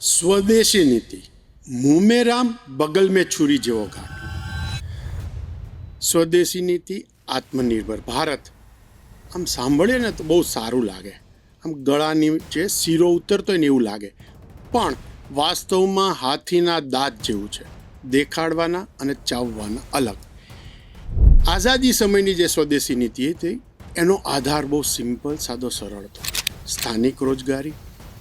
સ્વદેશી નીતિ. મું મેં રામ બગલ મેં છુરી જેવો ઘાટ. સ્વદેશી નીતિ, આત્મનિર્ભર ભારત. આમ સાંભળીએ ને તો બહુ સારું લાગે. આમ ગળાની જે શીરો ઉતરતો હોય ને એવું લાગે. પણ વાસ્તવમાં હાથીના દાંત જેવું છે. દેખાડવાના અને ચાવવાના અલગ. આઝાદી સમયની જે સ્વદેશી નીતિ હતી, એનો આધાર બહુ સિમ્પલ, સાદો, સરળ હતો. સ્થાનિક રોજગારી,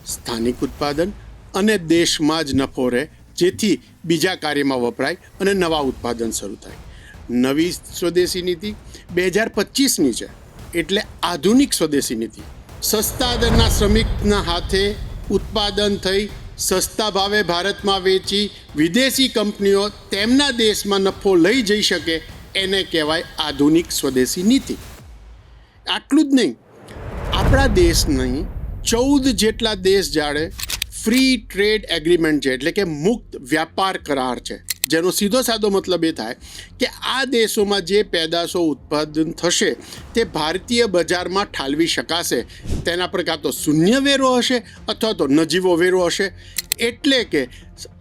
સ્થાનિક ઉત્પાદન અને દેશમાં જ નફો રહે, જેથી બીજા કાર્યમાં વપરાય અને નવા ઉત્પાદન શરૂ થાય. નવી સ્વદેશી નીતિ બે હજાર પચીસની છે, એટલે આધુનિક સ્વદેશી નીતિ. સસ્તા દરના શ્રમિકના હાથે ઉત્પાદન થઈ, સસ્તા ભાવે ભારતમાં વેચી વિદેશી કંપનીઓ તેમના દેશમાં નફો લઈ જઈ શકે, એને કહેવાય આધુનિક સ્વદેશી નીતિ. આટલું જ નહીં, આપણા દેશની ચૌદ જેટલા દેશ જાણે ફ્રી ટ્રેડ એગ્રીમેન્ટ છે, એટલે કે મુક્ત વ્યાપાર કરાર છે. જેનો સીધો સાદો મતલબ એ થાય કે આ દેશોમાં જે પેદાશો ઉત્પાદન થશે, તે ભારતીય બજારમાં ઠાલવી શકાશે. તેના પર કાં તો શૂન્ય વેરો હશે અથવા તો નજીવો વેરો હશે. એટલે કે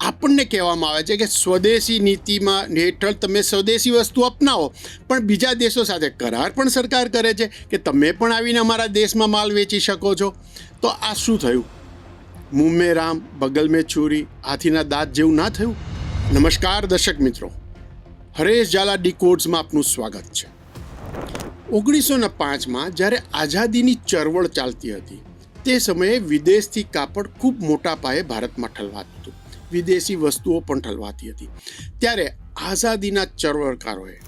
આપણને કહેવામાં આવે છે કે સ્વદેશી નીતિમાં હેઠળ તમે સ્વદેશી વસ્તુ અપનાવો, પણ બીજા દેશો સાથે કરાર પણ સરકાર કરે છે કે તમે પણ આવીને અમારા દેશમાં માલ વેચી શકો છો. તો આ શું થયું? મુંહ મેં રામ, બગલ મેં છુરી, હાથીના દાંત જેવું ના થયું? નમસ્કાર દર્શક મિત્રો. હરેશ ઝાલા ડીકોડ્સમાં આપનું સ્વાગત છે. ઓગણીસો ને પાંચમાં જ્યારે આઝાદીની ચળવળ ચાલતી હતી, તે સમયે વિદેશથી કાપડ ખૂબ મોટા પાયે ભારતમાં ઠલવાતું હતું. વિદેશી વસ્તુઓ પણ ઠલવાતી હતી. ત્યારે આઝાદીના ચળવળકારોએ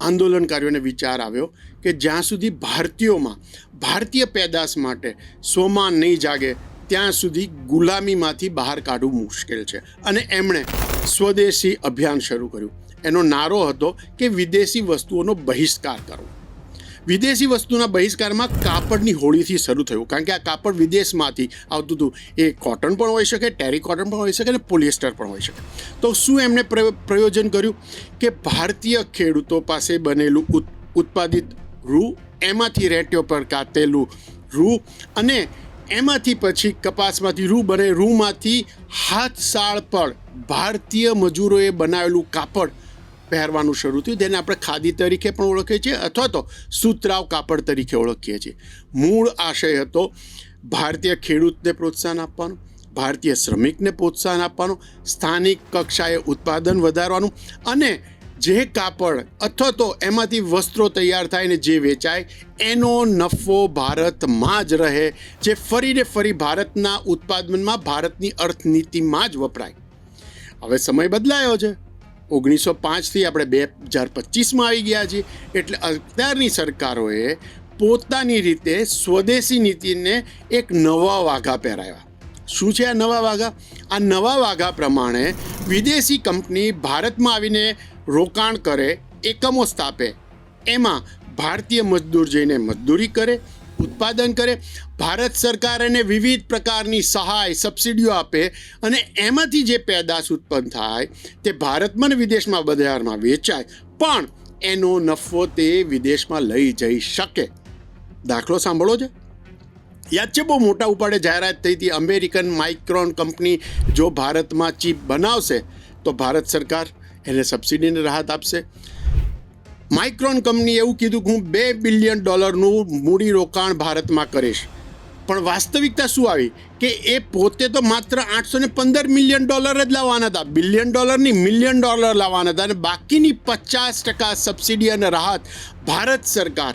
આંદોલનકારીઓને વિચાર આવ્યો કે જ્યાં સુધી ભારતીયોમાં, ભારતીય પેદાશ માટે સોમાન નહીં જાગે ત્યાં સુધી ગુલામીમાંથી બહાર કાઢવું મુશ્કેલ છે. અને એમણે સ્વદેશી અભિયાન શરૂ કર્યું. એનો નારો હતો કે વિદેશી વસ્તુઓનો બહિષ્કાર કરવો વિદેશી વસ્તુના બહિષ્કારમાં કાપડની હોળીથી શરૂ થયું. કારણ કે આ કાપડ વિદેશમાંથી આવતું હતું. એ કોટન પણ હોઈ શકે, ટેરી કોટન પણ હોઈ શકે અને પોલિએસ્ટર પણ હોઈ શકે. તો શું એમણે પ્રયો- પ્રયોજન કર્યું? કે ભારતીય ખેડૂતો પાસે બનેલું ઉત- ઉત્પાદિત રૂ, એમાંથી રેટિયો પર કાતેલું રૂ અને એમાંથી પછી કપાસમાંથી રૂ બને રૂમાંથી હાથ સાળ પર ભારતીય મજૂરોએ બનાવેલું કાપડ પહેરવાનું શરૂ થયું. જેને આપણે ખાદી તરીકે પણ ઓળખીએ છીએ અથવા તો સુતરાવ કાપડ તરીકે ઓળખીએ છીએ. મૂળ આશય હતો ભારતીય ખેડૂતને પ્રોત્સાહન આપવાનું, ભારતીય શ્રમિકને પ્રોત્સાહન આપવાનું, સ્થાનિક કક્ષાએ ઉત્પાદન વધારવાનું અને જે કાપડ અથવા તો એમાંથી વસ્ત્રો તૈયાર થાય ને જે વેચાય, એનો નફો ભારતમાં જ રહે, જે ફરીને ફરી ભારતના ઉત્પાદનમાં ભારતની અર્થનીતિમાં જ વપરાય. હવે સમય બદલાયો છે. ઓગણીસો પાંચથી આપણે બે હજાર પચીસમાં આવી ગયા છીએ, એટલે અત્યારની સરકારોએ પોતાની રીતે સ્વદેશી નીતિને એક નવા વાઘા પહેરાવ્યા. શું છે આ નવા વાઘા? આ નવા વાઘા પ્રમાણે વિદેશી કંપની ભારતમાં આવીને રોકાણ કરે, એકમો સ્થાપે. એમાં ભારતીય મજદૂર જઈને મજદૂરી કરે, ઉત્પાદન કરે. ભારત સરકાર એને વિવિધ પ્રકારની સહાય, સબસિડીઓ આપે અને એમાંથી જે પેદાશ ઉત્પન્ન થાય તે ભારતમાં ને વિદેશમાં બજારમાં વેચાય. પણ એનો નફો તે વિદેશમાં લઈ જઈ શકે. દાખલો સાંભળો છે. યાદ છે, બહુ મોટા ઉપાડે જાહેરાત થઈ હતી અમેરિકન માઇક્રોન કંપની જો ભારતમાં ચીપ બનાવશે, તો ભારત સરકાર એને સબસિડીને રાહત આપશે. માઇક્રોન કંપની એવું કીધું કે હું બે બિલિયન ડોલરનું મૂડી રોકાણ ભારતમાં કરીશ. પણ વાસ્તવિકતા શું આવી? કે એ પોતે તો માત્ર આઠસો ને પંદર મિલિયન ડોલર જ લાવવાના હતા. બિલિયન ડોલરની મિલિયન ડોલર લાવવાના હતા અને બાકીની પચાસ ટકા સબસિડી અને રાહત ભારત સરકાર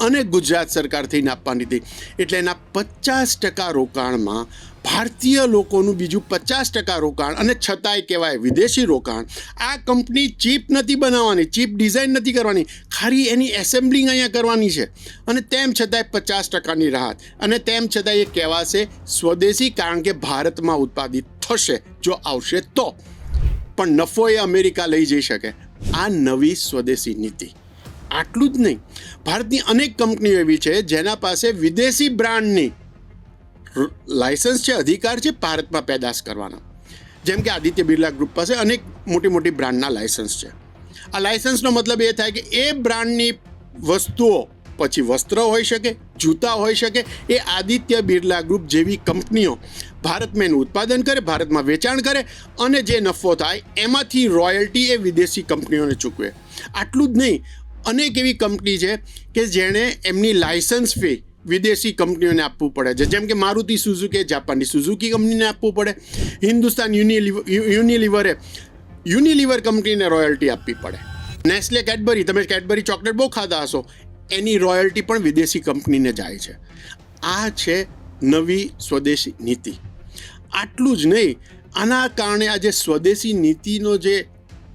અને ગુજરાત સરકાર થઈને આપવાની હતી. એટલે એના પચાસ ટકા રોકાણમાં ભારતીય લોકોનું બીજું પચાસ ટકા રોકાણ અને છતાંય કહેવાય વિદેશી રોકાણ. આ કંપની ચીપ નથી બનાવવાની, ચીપ ડિઝાઇન નથી કરવાની. ખાલી એની એસેમ્બલિંગ અહીંયા કરવાની છે. અને તેમ છતાંય પચાસ ટકાની રાહત. અને તેમ છતાંય એ કહેવાશે સ્વદેશી કારણ કે ભારતમાં ઉત્પાદિત થશે, જો આવશે તો. પણ નફો એ અમેરિકા લઈ જઈ શકે. આ નવી સ્વદેશી નીતિ. આટલું જ નહીં. ભારતની અનેક કંપનીઓ એવી છે જેના પાસે વિદેશી બ્રાન્ડની લાયસન્સ છે, અધિકાર છે, ભારતમાં પેદાશ કરવાના. જેમ કે આદિત્ય બિરલા ગ્રુપ પાસે અનેક મોટી મોટી બ્રાન્ડના લાયસન્સ છે. આ લાયસન્સનો મતલબ એ થાય કે એ બ્રાન્ડની વસ્તુઓ, પછી વસ્ત્ર હોઈ શકે, જૂતા હોઈ શકે, એ આદિત્ય બિરલા ગ્રુપ જેવી કંપનીઓ ભારતમાં એનું ઉત્પાદન કરે, ભારતમાં વેચાણ કરે અને જે નફો થાય એમાંથી રોયલ્ટી એ વિદેશી કંપનીઓને ચૂકવે. આટલું જ નહીં અનેક એવી કંપની છે કે જેણે એમની લાયસન્સ ફી વિદેશી કંપનીઓને આપવું પડે છે. જેમ કે મારુતિ સુઝુકી જાપાનની સુઝુકી કંપનીને આપવું પડે. હિન્દુસ્તાન યુનિલિવર, યુનિલિવરે કંપનીને રોયલ્ટી આપવી પડે. નેસ્લે કેડબરી, તમે કેડબરી ચોકલેટ બહુ ખાધા હશો, એની રોયલ્ટી પણ વિદેશી કંપનીને જાય છે. આ છે નવી સ્વદેશી નીતિ. આટલું જ નહીં, આના કારણે આ જે સ્વદેશી નીતિનો જે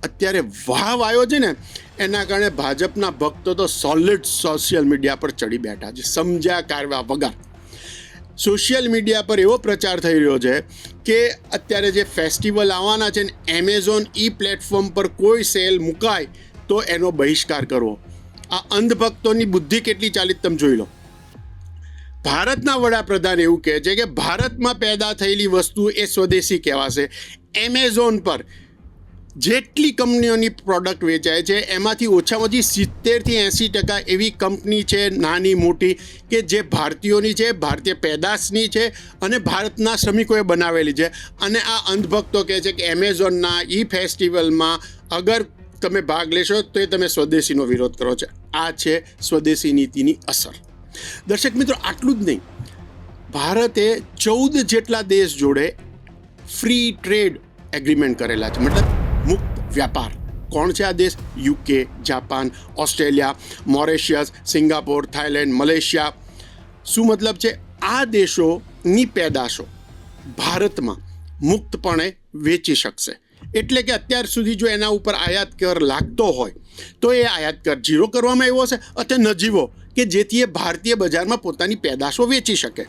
અત્યારે વાવ આવ્યો છે ને એના કારણે ભાજપના ભક્તો તો સોલિડ સોશિયલ મીડિયા પર ચડી બેઠા છે, સમજ્યા કારવા વગર. સોશિયલ મીડિયા પર એવો પ્રચાર થઈ રહ્યો છે કે અત્યારે જે ફેસ્ટિવલ આવવાના છે ને એમેઝોન ઈ પ્લેટફોર્મ પર કોઈ સેલ મુકાય તો એનો બહિષ્કાર કરવો. આ અંધભક્તોની બુદ્ધિ કેટલી ચાલી તમે જોઈ લો. ભારતના વડાપ્રધાન એવું કહે છે કે ભારતમાં પેદા થયેલી વસ્તુ એ સ્વદેશી કહેવાશે. એમેઝોન પર જેટલી કંપનીઓની પ્રોડક્ટ વેચાય છે, એમાંથી ઓછામાં ઓછી સિત્તેરથી એંસી ટકા એવી કંપની છે, નાની, મોટી, કે જે ભારતીયોની છે, ભારતીય પેદાશની છે અને ભારતના શ્રમિકોએ બનાવેલી છે. અને આ અંધભક્તો કહે છે કે એમેઝોનના ઈ ફેસ્ટિવલમાં અગર તમે ભાગ લેશો, તો એ તમે સ્વદેશીનો વિરોધ કરો છો. આ છે સ્વદેશી નીતિની અસર. દર્શક મિત્રો, આટલું જ નહીં. ભારતે ચૌદ જેટલા દેશ જોડે ફ્રી ટ્રેડ એગ્રીમેન્ટ કરેલા છે. મતલબ વ્યાપાર. કોણ છે આ દેશ? UK, Japan, Australia, Mauritius, Singapore, Thailand, Malaysia. શું મતલબ છે? આ દેશોની પેદાશો ભારતમાં મુક્તપણે વેચી શકશે. એટલે કે અત્યાર સુધી જો એના ઉપર આયાત કર લાગતો હોય, તો એ આયાત કર જીરો કરવામાં આવ્યો હશે અથવા નજીવો કે જેથી એ ભારતીય બજારમાં પોતાની પેદાશો વેચી શકે.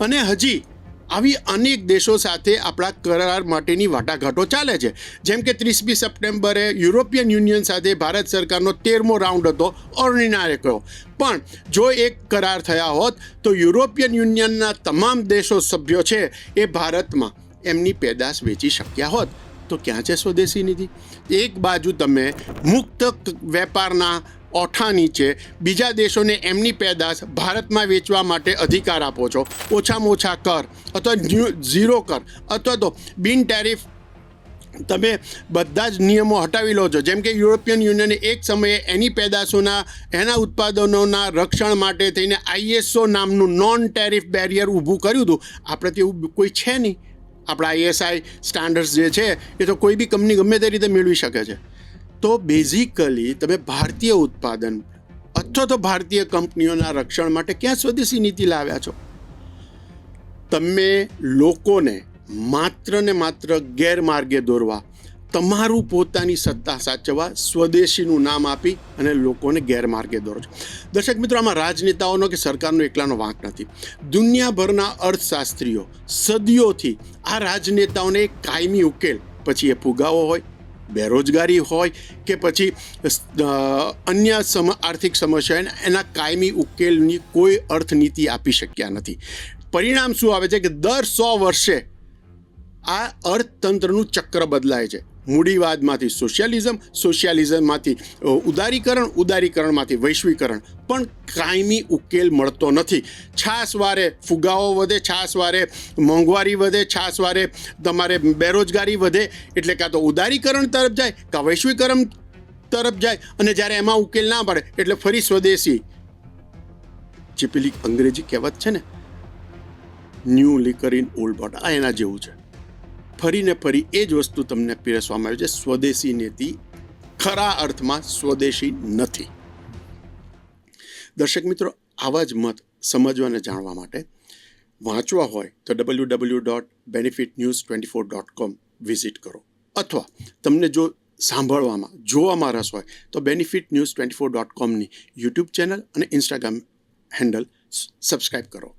અને હજી આવી અનેક દેશો સાથે આપણા કરાર માટેની વાટાઘાટો ચાલે છે. જેમ કે ત્રીસમી સપ્ટેમ્બરે યુરોપિયન યુનિયન સાથે ભારત સરકારનો તેરમો રાઉન્ડ હતો અનિર્ણાયક પણ જો એક કરાર થયા હોત, તો યુરોપિયન યુનિયનના તમામ દેશો સભ્યો છે એ ભારતમાં એમની પેદાશ વેચી શક્યા હોત. તો ક્યાં છે સ્વદેશી નીતિ? એક બાજુ તમે મુક્ત વેપારના ઓઠા નીચે બીજા દેશોને એમની પેદાશ ભારતમાં વેચવા માટે અધિકાર આપો છો. ઓછામાં ઓછા કર અથવા ઝીરો કર અથવા તો બિન ટેરિફ તમે બધા જ નિયમો હટાવી લો છો. જેમ કે યુરોપિયન યુનિયને એક સમયે એની પેદાશોના, એના ઉત્પાદનોના રક્ષણ માટે થઈને આઈએસઓ નામનું નોન ટેરિફ બેરિયર ઊભું કર્યું હતું. આપણે તો એવું કોઈ છે નહીં. આપણા આઈએસઆઈ સ્ટાન્ડર્ડ્સ જે છે, એ તો કોઈ બી કંપની ગમે તે રીતે મેળવી શકે છે. તો બેઝિકલી તમે ભારતીય ઉત્પાદન અથવા તો ભારતીય કંપનીઓના રક્ષણ માટે ક્યાં સ્વદેશી નીતિ લાવ્યા છો? તમે લોકોને માત્ર ને માત્ર ગેરમાર્ગે દોરવા, તમારું પોતાની સત્તા સાચવવા સ્વદેશીનું નામ આપી અને લોકોને ગેરમાર્ગે દોરો છો. દર્શક મિત્રો, આમાં રાજનેતાઓનો કે સરકારનો એકલાનો વાંક નથી. દુનિયાભરના અર્થશાસ્ત્રીઓ સદીઓથી આ રાજનેતાઓને કાયમી ઉકેલ, પછી એ ફુગાવો હોય બેરોજગારી હોય કે પછી અન્ય સમ, આર્થિક સમસ્યા એના કાયમી ઉકેલની કોઈ અર્થનીતિ આપી શક્યા નથી. પરિણામ શું આવે છે કે દર સો વર્ષે આ અર્થતંત્રનું ચક્ર બદલાય છે. મૂડીવાદમાંથી સોશિયાલિઝમ, સોશિયાલિઝમમાંથી ઉદારીકરણ, ઉદારીકરણમાંથી વૈશ્વિકરણ. પણ કાયમી ઉકેલ મળતો નથી. છાસવારે ફુગાવો વધે છાસવારે મોંઘવારી વધે છાસવારે તમારે બેરોજગારી વધે, એટલે કાં તો ઉદારીકરણ તરફ જાય, કાં વૈશ્વિકરણ તરફ જાય, અને જ્યારે એમાં ઉકેલ ના પડે એટલે ફરી સ્વદેશી. જે પેલી અંગ્રેજી કહેવત છે ને, new liquor in old bottle આ એના જેવું છે. ફરીને ફરી એ જ વસ્તુ તમને પીરસવામાં આવે છે, સ્વદેશી નીતિ ખરા અર્થમાં સ્વદેશી નથી. દર્શક મિત્રો, આવા જ મત સમજવા અને જાણવા માટે વાંચવા હોય તો W W dot Benefit News twenty four dot com visit કરો. અથવા તમને જો સાંભળવામાં, જોવામાં રસ હોય તો Benefit News twenty four dot કોમની YouTube channel અને ઇન્સ્ટાગ્રામ હેન્ડલ સબસ્ક્રાઈબ કરો.